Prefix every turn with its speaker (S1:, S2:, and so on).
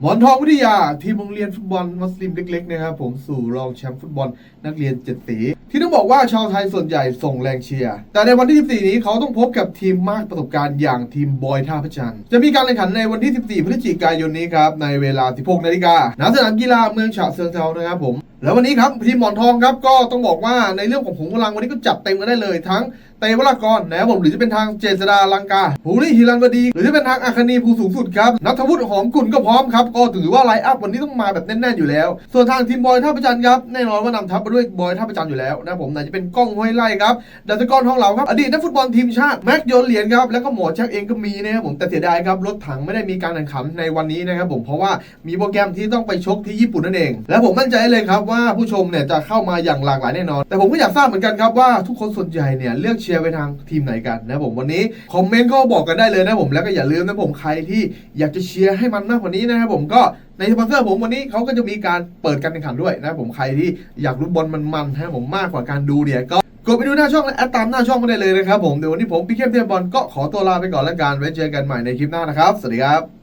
S1: หมอนทองวิทยาทีมโรงเรียนฟุตบอลมัสลิมเล็กๆนะครับผมสู่รองแชมป์ฟุตบอลนักเรียนเจ็ดสีที่ต้องบอกว่าชาวไทยส่วนใหญ่ส่งแรงเชียร์ แต่ในวันที่ 14 นี้เขาต้องพบกับทีมมากประสบการณ์อย่างทีมบอยท่าพระจันทร์จะมีการแข่งขันในวันที่ 14 พฤศจิกายนนี้ครับ ในเวลา 16 นาฬิกาณสนามกีฬาเมืองฉะเชิงเทรานะครับผมแล้ววันนี้ครับทีมหมอนทองครับก็ต้องบอกว่าในเรื่องของผมกำลังวันนี้ก็จัดเต็มกันได้เลยทั้งเตวรากรนะครับผมหรือจะเป็นทางเจษดาลังกาภูริฮิรันวดี หรือจะเป็นทางอาคณีภูสูงสุดครับนัทวุฒิหอมกุลก็พร้อมครับก็ถือว่าไลน์อัพวันนี้ต้องมาแบบแน่นๆอยู่แล้ว ส่วนทางทีมบอยท่าประจันครับแน่นอนว่านำทัพมาด้วยบอยท่าประจันอยู่แล้วนะครับผมไหนจะเป็นกล้องห้วยไล่ครับดัชกรทองเหลาครับอดีตนักฟุตบอลทีมชาติแม็กโยนเหรียญครับแล้วก็หมอแจ็คเองก็มีนะครับผมแต่เสียดายครับรถถังไม่ได้มีการแข่งขันในวันนี้นะครับผมเพราะว่ามีโปรแกรมที่ต้องไปชกที่ญี่ปุ่นนั่นเอง และผมมั่นใจเลยครับว่าผู้ชมเนี่ยจะเข้ามาอย่างหลากหลายแน่นอน แต่ผมก็อยากทราบเหมือนกันครับว่าทุกคนส่วนใหญ่เนี่ยเลือกชียร์ไปทางทีมไหนกันนะผมวันนี้คอมเมนต์ก็บอกกันได้เลยนะผมแล้วก็อย่าลืมนะผมใครที่อยากจะเชียร์ให้มันมากกว่านี้นะครับผมก็ในสปอนเซอร์ผมวันนี้เขาก็จะมีการเปิดการแข่งขันด้วยนะผมใครที่อยากรู้บอลมันๆนะครับผมมากกว่าการดูเนี่ยก็กดไปดูหน้าช่องและแอดตามหน้าช่องมาได้เลยนะครับผมเดี๋ยววันนี้ผมพี่เข้มเทียบบอลก็ขอตัวลาไปก่อนแล้วกันไว้เจอกันใหม่ในคลิปหน้านะครับ สวัสดีครับ